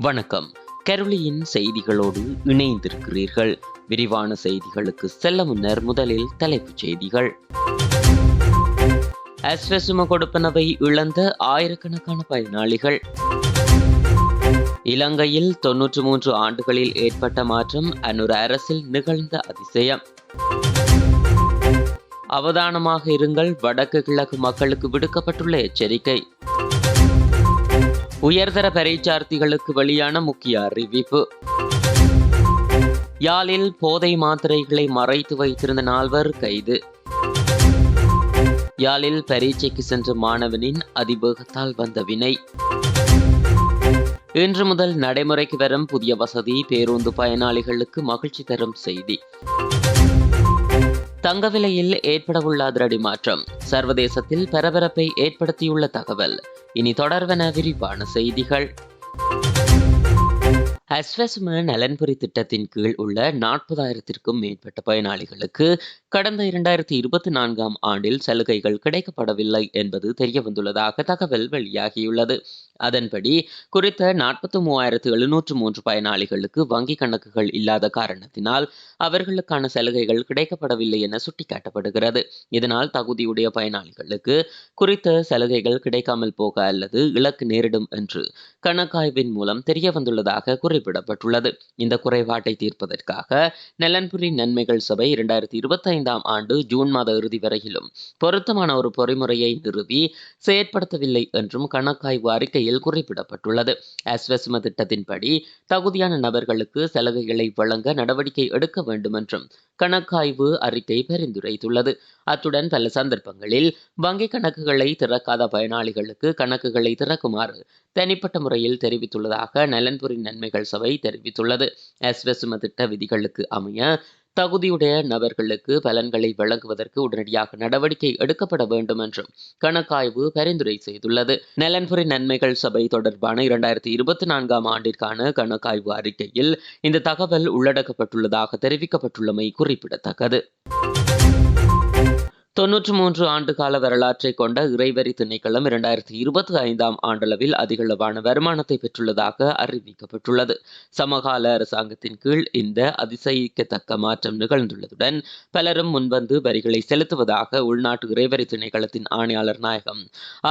வணக்கம். கருளியின் செய்திகளோடு இணைந்திருக்கிறீர்கள். விரிவான செய்திகளுக்கு செல்ல முன்னர் முதலில் தலைப்புச் செய்திகள். அஸ்வசும கொடுப்பனவை இழந்த ஆயிரக்கணக்கான பயனாளிகள். இலங்கையில் தொன்னூற்று மூன்று ஆண்டுகளில் ஏற்பட்ட மாற்றம் அன்னொரு அரசில் நிகழ்ந்த அதிசயம். அவதானமாக இருங்கள் வடக்கு கிழக்கு மக்களுக்கு விடுக்கப்பட்டுள்ள எச்சரிக்கை. உயர்தர பரீட்சார்த்திகளுக்கு வெளியான முக்கிய அறிவிப்பு. யாழில் போதை மாத்திரைகளை மறைத்து வைத்திருந்த நால்வர் கைது. யாழில் பரீட்சைக்கு சென்ற மாணவனின் அதிவேகத்தால் வந்த வினை. இன்று முதல் நடைமுறைக்கு வரும் புதிய வசதி பேருந்து பயனாளிகளுக்கு மகிழ்ச்சி தரும் செய்தி. தங்க விலையில் ஏற்படவுள்ள அதிரடி மாற்றம். சர்வதேசத்தில் பரபரப்பை ஏற்படுத்தியுள்ள தகவல். இனி தொடர்வன விரிவான செய்திகள். அஸ்வசம நலன்புரி திட்டத்தின் கீழ் உள்ள நாற்பதாயிரத்திற்கும் மேற்பட்ட பயனாளிகளுக்கு கடந்த இரண்டாயிரத்தி இருபத்தி நான்காம் ஆண்டில் சலுகைகள் கிடைக்கப்படவில்லை என்பது தெரியவந்துள்ளதாக தகவல் வெளியாகியுள்ளது. அதன்படி குறித்த நாற்பத்தி மூவாயிரத்து எழுநூற்று மூன்று பயனாளிகளுக்கு வங்கி கணக்குகள் இல்லாத காரணத்தினால் அவர்களுக்கான சலுகைகள் கிடைக்கப்படவில்லை என சுட்டிக்காட்டப்படுகிறது. இதனால் தகுதியுடைய பயனாளிகளுக்கு குறித்த சலுகைகள் கிடைக்காமல் போக அல்லது இலக்கு நேரிடும் என்று கணக்காய்வின் மூலம் தெரியவந்துள்ளதாக குறி குறிப்பிடப்பட்டுள்ளது. இந்த குறைபாட்டை தீர்ப்பதற்காக நலன்புரி நன்மைகள் சபை இரண்டாயிரத்தி இருபத்தைந்தாம் ஆண்டு ஜூன் மாத இறுதி வரையிலும் பொருத்தமான ஒரு பொறிமுறையை நிறுவி செயற்படுத்தவில்லை என்றும் கணக்காய்வு அறிக்கையில் குறிப்பிடப்பட்டுள்ளது. அஸ்வஸ்ம திட்டத்தின்படி தகுதியான நபர்களுக்கு சலுகைகளை வழங்க நடவடிக்கை எடுக்க வேண்டும் என்றும் கணக்காய்வு அறிக்கை பரிந்துரைத்துள்ளது. அத்துடன் பல சந்தர்ப்பங்களில் வங்கிக் கணக்குகளை திறக்காத பயனாளிகளுக்கு கணக்குகளை திறக்குமாறு தனிப்பட்ட முறையில் தெரிவித்துள்ளதாக நலன்புரி நன்மைகள் சபை தெரிவித்துள்ளது. அஸ்வசும திட்ட விதிகளுக்கு அமைய தகுதியுடைய நபர்களுக்கு பலன்களை வழங்குவதற்கு உடனடியாக நடவடிக்கை எடுக்கப்பட வேண்டும் என்றும் கணக்காய்வு பரிந்துரை செய்துள்ளது. நலன்புரி நன்மைகள் சபை தொடர்பான இரண்டாயிரத்தி இருபத்தி நான்காம் ஆண்டிற்கான கணக்காய்வு அறிக்கையில் இந்த தகவல் உள்ளடக்கப்பட்டுள்ளதாக தெரிவிக்கப்பட்டுள்ளமை குறிப்பிடத்தக்கது. தொன்னூற்று மூன்று ஆண்டு கால வரலாற்றை கொண்ட இறைவரி திணைக்களம் இரண்டாயிரத்தி இருபத்தி ஐந்தாம் ஆண்டளவில் அதிகளவான வருமானத்தை பெற்றுள்ளதாக அறிவிக்கப்பட்டுள்ளது. சமகால அரசாங்கத்தின் கீழ் இந்த அதிசயிக்கத்தக்க மாற்றம் நிகழ்ந்துள்ளதுடன் பலரும் முன்வந்து வரிகளை செலுத்துவதாக உள்நாட்டு இறைவரி திணைக்களத்தின் ஆணையாளர் நாயகம்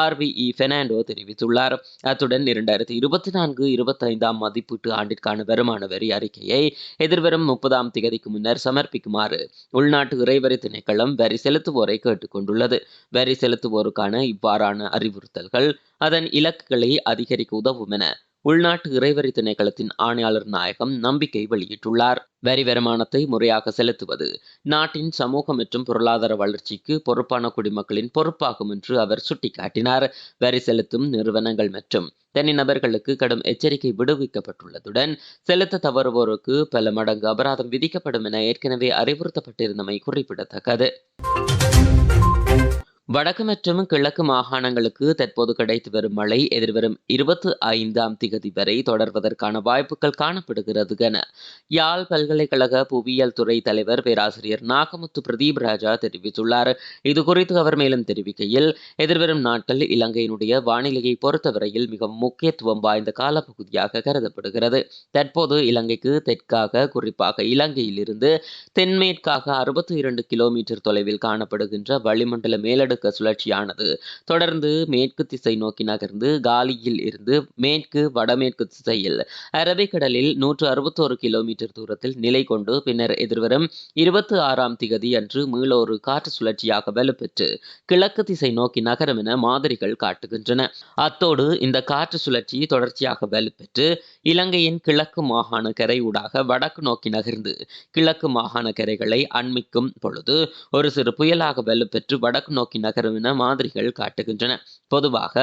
ஆர் வி இ பெர்னாண்டோ தெரிவித்துள்ளார். அத்துடன் இரண்டாயிரத்தி இருபத்தி நான்கு இருபத்தி ஐந்தாம் மதிப்பீட்டு ஆண்டிற்கான வருமான வரி அறிக்கையை எதிர்வரும் முப்பதாம் திகதிக்கு முன்னர் சமர்ப்பிக்குமாறு உள்நாட்டு இறைவரி திணைக்களம் வரி செலுத்துவோரை அமைச்சரவை கேட்டுக்கொண்டுள்ளது வரி செலுத்துவோருக்கான இவ்வாறான அறிவுறுத்தல்கள் அதன் இலக்குகளை அதிகரிக்க உதவும் என உள்நாட்டு இறைவரி திணைக்களத்தின் ஆணையாளர் நாயகம் நம்பிக்கை வெளியிட்டுள்ளார். வரி வருமானத்தை முறையாக செலுத்துவது நாட்டின் சமூக மற்றும் பொருளாதார வளர்ச்சிக்கு பொறுப்பான குடிமக்களின் பொறுப்பாகும் என்று அவர் சுட்டிக்காட்டினார். வரி செலுத்தும் நிறுவனங்கள் மற்றும் தனிநபர்களுக்கு கடும் எச்சரிக்கை விடுவிக்கப்பட்டுள்ளதுடன் செலுத்த தவறுவோருக்கு பல மடங்கு அபராதம் விதிக்கப்படும் என ஏற்கனவே அறிவுறுத்தப்பட்டிருந்தமை குறிப்பிடத்தக்கது. வடக்கு மற்றும் கிழக்கு மாகாணங்களுக்கு தற்போது கிடைத்து வரும் மழை எதிர்வரும் இருபத்தி ஐந்தாம் திகதி வரை தொடர்வதற்கான வாய்ப்புகள் காணப்படுகிறது என யாழ் பல்கலைக்கழக புவியியல் துறை தலைவர் பேராசிரியர் நாகமுத்து பிரதீப் ராஜா தெரிவித்துள்ளார். இது குறித்து அவர் மேலும் தெரிவிக்கையில் எதிர்வரும் நாட்கள் இலங்கையினுடைய வானிலையை பொறுத்தவரையில் மிகவும் முக்கியத்துவம் வாய்ந்த காலப்பகுதியாக கருதப்படுகிறது. தற்போது இலங்கைக்கு தெற்காக குறிப்பாக இலங்கையிலிருந்து தென்மேற்காக அறுபத்தி இரண்டு கிலோமீட்டர் தொலைவில் காணப்படுகின்ற வளிமண்டல மேலடு மேற்கு சுழற்சியானது. தொடர்ந்து மேற்கு திசை நோக்கி நகர்ந்து காலியில் இருந்து மேற்கு வடமேற்கு திசையில். அரபிக்கடலில் நூற்று அறுபத்தோரு கிலோமீட்டர் தூரத்தில் நிலை கொண்டு பின்னர் எதிர்வரும் இருபத்தி ஆறாம் திகதி அன்று மீளொரு காற்று சுழற்சியாக வலுப்பெற்று கிழக்கு திசை நோக்கி நகரும் என மாதிரிகள் காட்டுகின்றன. அத்தோடு இந்த காற்று சுழற்சி தொடர்ச்சியாக வலுப்பெற்று இலங்கையின் கிழக்கு மாகாண கரை ஊடாக வடக்கு நோக்கி நகர்ந்து கிழக்கு மாகாண கரைகளை அண்மிக்கும் பொழுது ஒரு சிறு புயலாக வலுப்பெற்று வடக்கு நோக்கி நகரும் என மாதிரிகள் காட்டுகின்றன. பொதுவாக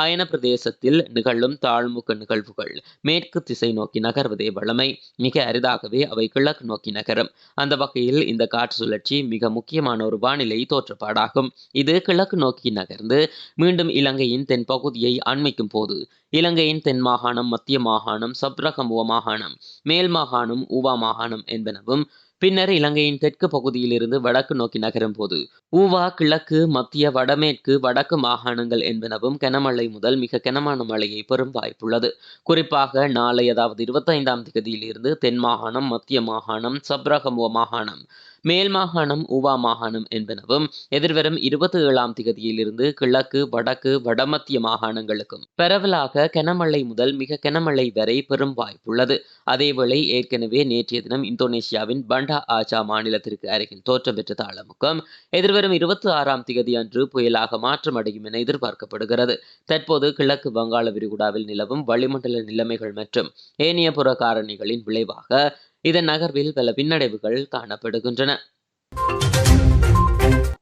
அயன பிரதேசத்தில் நிகழும் தாழ்முக நிகழ்வுகள் மேற்கு திசை நோக்கி நகர்வதே வழமை மிக அரிதாகவே அவை கிழக்கு நோக்கி நகரும். அந்த வகையில் இந்த காற்று சுழற்சி மிக முக்கியமான ஒரு வானிலை தோற்றப்பாடாகும். இது கிழக்கு நோக்கி நகர்ந்து மீண்டும் இலங்கையின் தென் பகுதியை அண்மிக்கும் போது இலங்கையின் தென் மாகாணம் மத்திய மாகாணம் சப்ரகமுவ மாகாணம் மேல் மாகாணம் ஊவா மாகாணம் என்பனவும் பின்னர் இலங்கையின் தெற்கு பகுதியிலிருந்து வடக்கு நோக்கி நகரும் போது ஊவா கிழக்கு மத்திய வடமேற்கு வடக்கு மாகாணங்கள் என்பனவும் கனமழை முதல் மிக கனமான மழையை பெறும் வாய்ப்புள்ளது. குறிப்பாக நாளை அதாவது இருபத்தைந்தாம் தேதியிலிருந்து தென் மாகாணம் மத்திய மாகாணம் சப்ரகமுவ மாகாணம் மேல் மாகாணம் ஊவா மாகாணம் என்பனவும் எதிர்வரும் இருபத்தி ஏழாம் திகதியிலிருந்து கிழக்கு வடக்கு வடமத்திய மாகாணங்களுக்கும். பரவலாக கனமழை முதல் மிக கனமழை வரை பெரும் வாய்ப்புள்ளது. அதேவேளை ஏற்கனவே நேற்றைய தினம் இந்தோனேஷியாவின் பண்டா ஆச்சா மாநிலத்திற்கு அருகில் தோற்றம் பெற்ற தாளமுக்கம் எதிர்வரும் இருபத்தி ஆறாம் திகதி அன்று புயலாக மாற்றமடையும் என எதிர்பார்க்கப்படுகிறது. தற்போது கிழக்கு வங்காள விரிகுடாவில் நிலவும் வளிமண்டல நிலைமைகள் மற்றும் ஏனைய புற காரணிகளின் விளைவாக இதன் நகர்வில் பல பின்னடைவுகள் காணப்படுகின்றன.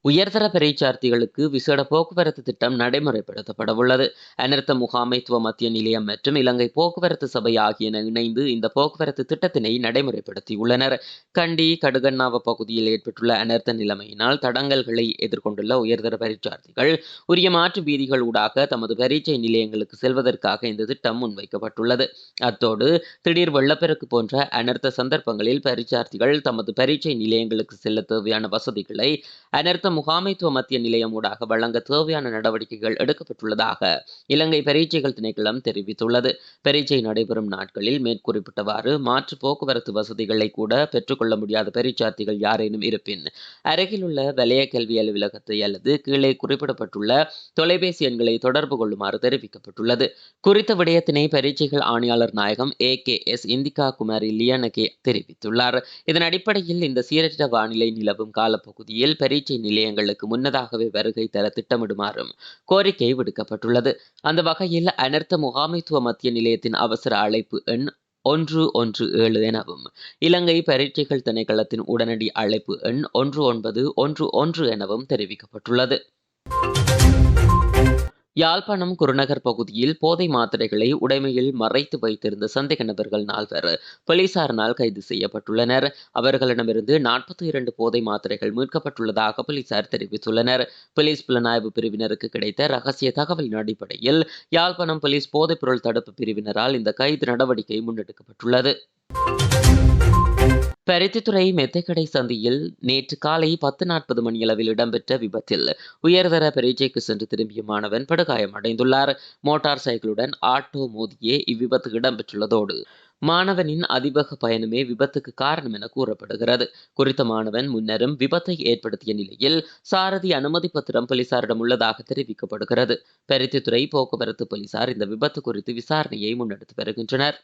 உயர்தர பரீட்சார்த்திகளுக்கு விசேட போக்குவரத்து திட்டம் நடைமுறைப்படுத்தப்பட உள்ளது அனர்த்த முகாமைத்துவ மத்திய நிலையம் மற்றும் இலங்கை போக்குவரத்து சபை ஆகியன இணைந்து இந்த போக்குவரத்து திட்டத்தினை நடைமுறைப்படுத்தியுள்ளனர். கண்டி கடுகண்ணாவ பகுதியில் ஏற்பட்டுள்ள அனர்த்த நிலைமையினால் தடங்கல்களை எதிர்கொண்டுள்ள உயர்தர பரீட்சார்த்திகள் உரிய மாற்று வீதிகள் ஊடாக தமது பரீட்சை நிலையங்களுக்கு செல்வதற்காக இந்த திட்டம் முன்வைக்கப்பட்டுள்ளது. அத்தோடு திடீர் வெள்ளப்பெருக்கு போன்ற அனர்த்த சந்தர்ப்பங்களில் பரீட்சார்த்திகள் தமது பரீட்சை நிலையங்களுக்கு செல்ல தேவையான வசதிகளை அனர்த்த முகாமைத்துவ மத்திய நிலையம் ஊடாக வழங்க தேவையான நடவடிக்கைகள் எடுக்கப்பட்டுள்ளதாக இலங்கை பரீட்சைகள் திணைக்களம் தெரிவித்துள்ளது. பரீட்சை நடைபெறும் நாட்களில் மேற்குறிப்பிட்டவாறு மாற்று போக்குவரத்து வசதிகளை கூட பெற்றுக்கொள்ள முடியாத பரீட்சார்த்திகள் யாரேனும் இருப்பின் அருகிலுள்ள வலய கல்வி அலுவலகத்தை அல்லது கீழே குறிப்பிடப்பட்டுள்ள தொலைபேசி எண்களை தொடர்பு கொள்ளுமாறு தெரிவிக்கப்பட்டுள்ளது. குறித்த விடயத்தினை பரீட்சைகள் ஆணையாளர் நாயகம் A K S Indika Kumari Liyanage தெரிவித்துள்ளார். இதன் அடிப்படையில் இந்த சீரற்ற வானிலை நிலவும் காலப்பகுதியில் பரீட்சை நிலை நிலையங்களுக்கு முன்னதாகவே வருகை தர திட்டமிடுமாறும் கோரிக்கை விடுக்கப்பட்டுள்ளது. அந்த வகையில் அனர்த்த முகாமைத்துவ மத்திய நிலையத்தின் அவசர அழைப்பு எண் ஒன்று ஒன்று ஏழு எனவும் இலங்கை பரீட்சைகள் திணைக்களத்தின் உடனடி அழைப்பு எண் ஒன்று ஒன்பது ஒன்று ஒன்று எனவும் தெரிவிக்கப்பட்டுள்ளது. யாழ்ப்பாணம் குருநகர் பகுதியில் போதை மாத்திரைகளை உடைமையில் மறைத்து வைத்திருந்த சந்தேக நபர்கள் நால்வர் போலீசாரினால் கைது செய்யப்பட்டுள்ளனர். அவர்களிடமிருந்து நாற்பத்தி இரண்டு போதை மாத்திரைகள் மீட்கப்பட்டுள்ளதாக போலீசார் தெரிவித்துள்ளனர். போலீஸ் புலனாய்வு பிரிவினருக்கு கிடைத்த ரகசிய தகவலின் அடிப்படையில் யாழ்ப்பாணம் போலீஸ் போதைப்பொருள் தடுப்பு பிரிவினரால் இந்த கைது நடவடிக்கை முன்னெடுக்கப்பட்டுள்ளது. பருத்தித்துறை மெத்தைக்கடை சந்தியில் நேற்று காலை பத்து நாற்பது மணியளவில் இடம்பெற்ற விபத்தில் உயர்தர பரீட்சைக்கு சென்று திரும்பிய மாணவன் படுகாயமடைந்துள்ளார் மோட்டார் சைக்கிளுடன் ஆட்டோ மோதியே இவ்விபத்து இடம்பெற்றுள்ளதோடு மாணவனின் அதிவேக பயணமே விபத்துக்கு காரணம் என கூறப்படுகிறது. குறித்த மாணவன் முன்னரும் விபத்தை ஏற்படுத்திய நிலையில் சாரதி அனுமதி பத்திரம் போலீசாரிடம் உள்ளதாக தெரிவிக்கப்படுகிறது. பருத்தித்துறை போக்குவரத்து போலீசார் இந்த விபத்து குறித்து விசாரணையை முன்னெடுத்து வருகின்றனர்.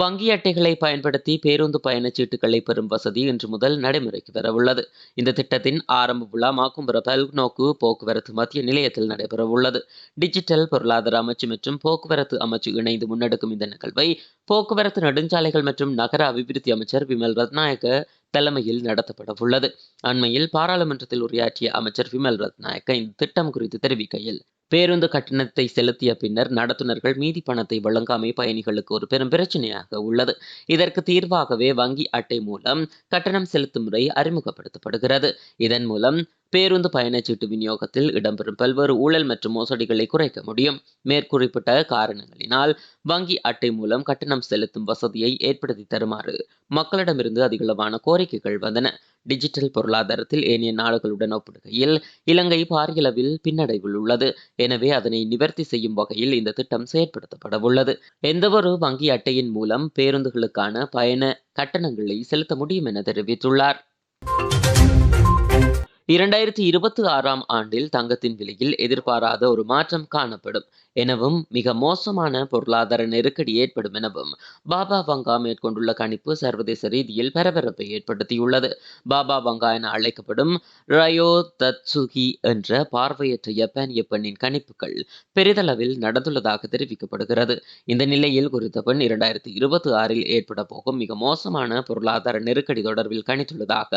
வங்கி அட்டைகளை பயன்படுத்தி பேருந்து பயணச்சீட்டுகளை பெறும் வசதி இன்று முதல் நடைமுறைக்கு வரவுள்ளது. இந்த திட்டத்தின் ஆரம்ப விழா மாக்கும்புற பல்நோக்கு போக்குவரத்து மத்திய நிலையத்தில் நடைபெறவுள்ளது. டிஜிட்டல் பொருளாதார அமைச்சு மற்றும் போக்குவரத்து அமைச்சு இணைந்து முன்னெடுக்கும் இந்த நிகழ்வை போக்குவரத்து நெடுஞ்சாலைகள் மற்றும் நகர அபிவிருத்தி அமைச்சர் விமல் ரத்நாயக்க தலைமையில் நடத்தப்பட உள்ளது அண்மையில் பாராளுமன்றத்தில் உரையாற்றிய அமைச்சர் விமல் ரத்நாயக்க இந்த திட்டம் குறித்து தெரிவிக்கையில் பேருந்து கட்டணத்தை செலுத்திய பின்னர் நடத்துனர்கள் மீதி பணத்தை வழங்காமை பயணிகளுக்கு ஒரு பெரும் பிரச்சனையாக உள்ளது. இதற்கு தீர்வாகவே வங்கி அட்டை மூலம் கட்டணம் செலுத்தும் முறை அறிமுகப்படுத்தப்படுகிறது. இதன் மூலம் பேருந்து பயணச்சீட்டு விநியோகத்தில் இடம்பெறும் பல்வேறு ஊழல் மற்றும் மோசடிகளை குறைக்க முடியும். மேற்குறிப்பிட்ட காரணங்களினால் வங்கி அட்டை மூலம் கட்டணம் செலுத்தும் வசதியை ஏற்படுத்தி தருமாறு மக்களிடமிருந்து அதிகளவான கோரிக்கைகள் வந்தன. டிஜிட்டல் பொருளாதாரத்தில் ஏனைய நாடுகளுடன் ஒப்பிடுகையில் இலங்கை பாரியளவில் பின்னடைவில் உள்ளது. எனவே அதனை நிவர்த்தி செய்யும் வகையில் இந்த திட்டம் செயற்படுத்தப்பட உள்ளது எந்தவொரு வங்கி அட்டையின் மூலம் பேருந்துகளுக்கான பயண கட்டணங்களை செலுத்த முடியும் என தெரிவித்துள்ளார். இரண்டாயிரத்தி இருபத்தி ஆறாம் ஆண்டில் தங்கத்தின் விலையில் எதிர்பாராத ஒரு மாற்றம் காணப்படும். எனவும் மிக மோசமான பொருளாதார நெருக்கடி ஏற்படும் எனவும் பாபா வங்கா மேற்கொண்டுள்ள கணிப்பு சர்வதேச ரீதியில் பரபரப்பை ஏற்படுத்தியுள்ளது. பாபா வங்கா என அழைக்கப்படும் ரயோ தத்சுகி என்ற பார்வையற்ற ஜப்பானிய பெண்ணின் கணிப்புகள் பெரிதளவில் நடந்துள்ளதாக தெரிவிக்கப்படுகிறது. இந்த நிலையில் குறித்த பெண் இரண்டாயிரத்தி இருபத்தி ஆறில் ஏற்பட போகும் மிக மோசமான பொருளாதார நெருக்கடி தொடர்பில் கணித்துள்ளதாக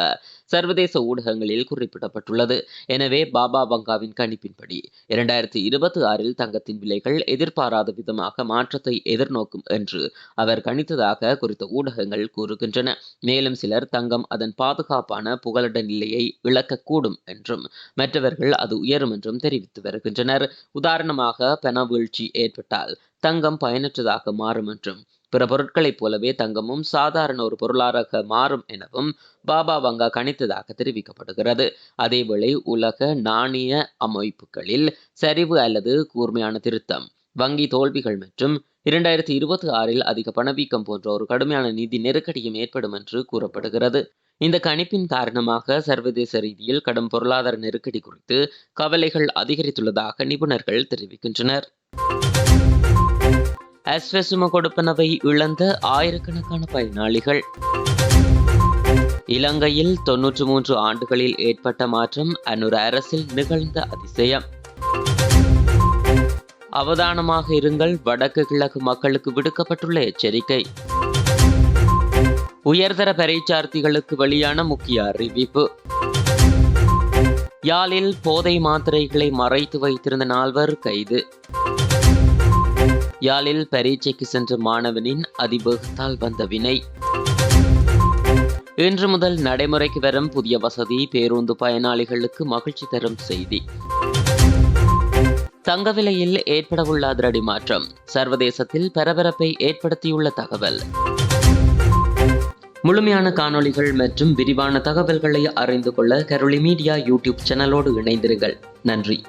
சர்வதேச ஊடகங்களில் குறிப்பிடப்பட்டுள்ளது. எனவே பாபா பங்காவின் கணிப்பின்படி இரண்டாயிரத்தி இருபத்தி ஆறில் தங்கத்தின் விலைகள் எதிர்பாராத விதமாக மாற்றத்தை எதிர்நோக்கும் என்று அவர் கணித்ததாக குறித்த ஊடகங்கள் கூறுகின்றன. மேலும் சிலர் தங்கம் அதன் பாதுகாப்பான புகலிட நிலையை இழக்கக்கூடும் என்றும் மற்றவர்கள் அது உயரும் என்றும் தெரிவித்து வருகின்றனர். உதாரணமாக பண வீழ்ச்சி ஏற்பட்டால் தங்கம் பயனற்றதாக மாறும் என்றும் பிற பொருட்களைப் போலவே தங்கமும் சாதாரண ஒரு பொருளாக மாறும் எனவும் பாபா வங்கா கணித்ததாக தெரிவிக்கப்படுகிறது. அதேவேளை உலக நாணய அமைப்புகளில் சரிவு அல்லது கூர்மையான திருத்தம் வங்கி தோல்விகள் மற்றும் இரண்டாயிரத்தி இருபத்தி ஆறில் அதிக பணவீக்கம் போன்ற ஒரு கடுமையான நிதி நெருக்கடியும் ஏற்படும் என்று கூறப்படுகிறது. இந்த கணிப்பின் காரணமாக சர்வதேச ரீதியில் கடும் பொருளாதார நெருக்கடி குறித்து கவலைகள் அதிகரித்துள்ளதாக நிபுணர்கள் தெரிவிக்கின்றனர். அஸ்வசும கொடுப்பனவை இழந்த ஆயிரக்கணக்கான பயனாளிகள். இலங்கையில் தொன்னூற்று மூன்று ஆண்டுகளில் ஏற்பட்ட மாற்றம் அன்னொரு அரசில் நிகழ்ந்த அதிசயம். அவதானமாக இருங்கள் வடக்கு கிழக்கு மக்களுக்கு விடுக்கப்பட்டுள்ள எச்சரிக்கை. உயர்தர பரீட்சார்த்திகளுக்கு வெளியான முக்கிய அறிவிப்பு. யாழில் போதை மாத்திரைகளை மறைத்து வைத்திருந்த நால்வர் கைது. யாழில் பரீட்சைக்கு சென்ற மாணவனின் அதிபகத்தால் வந்த வினை. இன்று முதல் நடைமுறைக்கு வரும் புதிய வசதி பேருந்து பயனாளிகளுக்கு மகிழ்ச்சி தரும் செய்தி. தங்க விலையில் ஏற்படவுள்ள அதிரடி மாற்றம் சர்வதேசத்தில் பரபரப்பை ஏற்படுத்தியுள்ள தகவல். முழுமையான காணொளிகள் மற்றும் விரிவான தகவல்களை அறிந்து கொள்ள கரோலி மீடியா யூடியூப் சேனலோடு இணைந்திருங்கள். நன்றி.